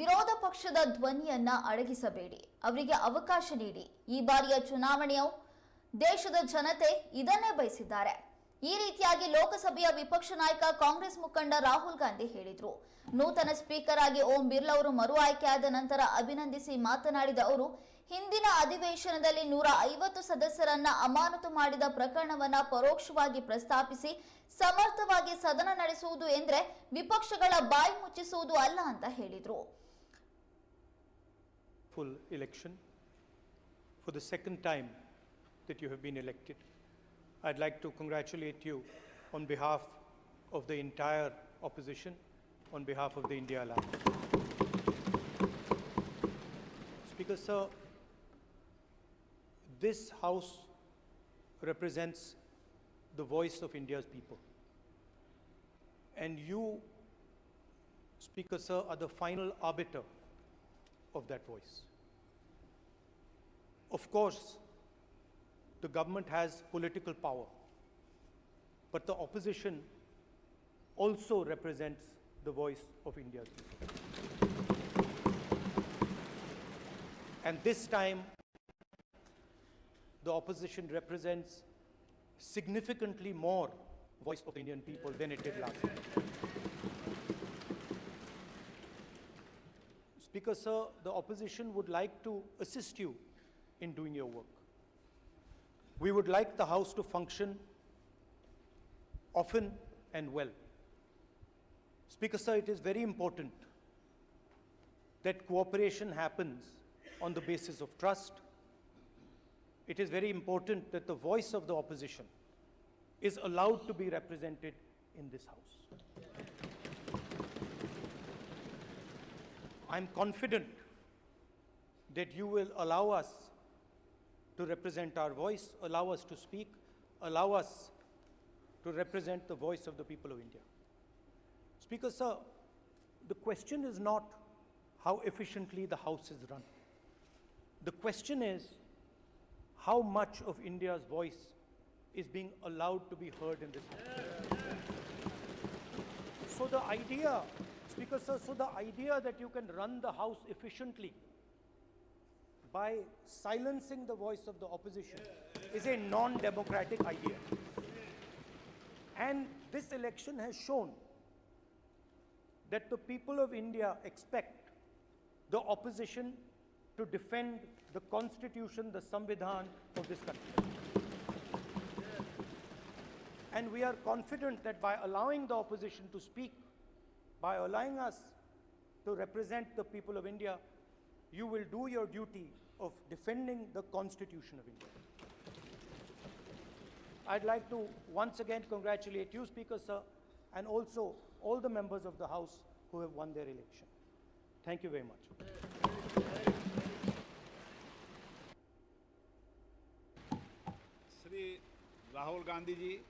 ವಿರೋಧ ಪಕ್ಷದ ಧ್ವನಿಯನ್ನ ಅಡಗಿಸಬೇಡಿ. ಅವರಿಗೆ ಅವಕಾಶ ನೀಡಿ. ಈ ಬಾರಿಯ ಚುನಾವಣೆಯು ದೇಶದ ಜನತೆ ಇದನ್ನೇ ಬಯಸಿದ್ದಾರೆ. ಈ ರೀತಿಯಾಗಿ ಲೋಕಸಭೆಯ ವಿಪಕ್ಷ ನಾಯಕ ಕಾಂಗ್ರೆಸ್ ಮುಖಂಡ ರಾಹುಲ್ ಗಾಂಧಿ ಹೇಳಿದ್ರು. ನೂತನ ಸ್ಪೀಕರ್ ಆಗಿ ಓಂ ಬಿರ್ಲಾ ಅವರು ಮರು ಆಯ್ಕೆಯಾದ ನಂತರ ಅಭಿನಂದಿಸಿ ಮಾತನಾಡಿದ ಅವರು, ಹಿಂದಿನ ಅಧಿವೇಶನದಲ್ಲಿ ನೂರ ಐವತ್ತು ಸದಸ್ಯರನ್ನ ಅಮಾನತು ಮಾಡಿದ ಪ್ರಕರಣವನ್ನ ಪರೋಕ್ಷವಾಗಿ ಪ್ರಸ್ತಾಪಿಸಿ ಸಮರ್ಥವಾಗಿ ಸದನ ನಡೆಸುವುದು ಎಂದ್ರೆ ವಿಪಕ್ಷಗಳ ಬಾಯಿ ಮುಚ್ಚಿಸುವುದು ಅಲ್ಲ ಅಂತ ಹೇಳಿದ್ರು. Full election for the second time that you have been elected. I'd like to congratulate you on behalf of the entire opposition, on behalf of the India Alliance. Speaker, sir, this House represents the voice of India's people. And you, Speaker, sir, are the final arbiter of that voice. Of course, the government has political power, but the opposition also represents the voice of India's people. And this time, the opposition represents significantly more voice of the Indian people than it did last time. Speaker, sir, the opposition would like to assist you in doing your work. We would like the House to function often and well. Speaker, sir, it is very important that cooperation happens on the basis of trust. It is very important that the voice of the opposition is allowed to be represented in this House. I'm confident that you will allow us to represent our voice, allow us to speak, allow us to represent the voice of the people of India. Speaker, sir, the question is not how efficiently the House is run. The question is how much of India's voice is being allowed to be heard in this House. So the idea, Sir, so the idea that you can run the House efficiently by silencing the voice of the opposition is a non-democratic idea. And this election has shown that the people of India expect the opposition to defend the constitution, the Samvidhan of this country. And we are confident that by allowing the opposition to speak, by allowing us to represent the people of India, you will do your duty of defending the Constitution of India. I'd like to once again congratulate you, Speaker, sir, and also all the members of the House who have won their election. Thank you very much. Sri Rahul Gandhi ji,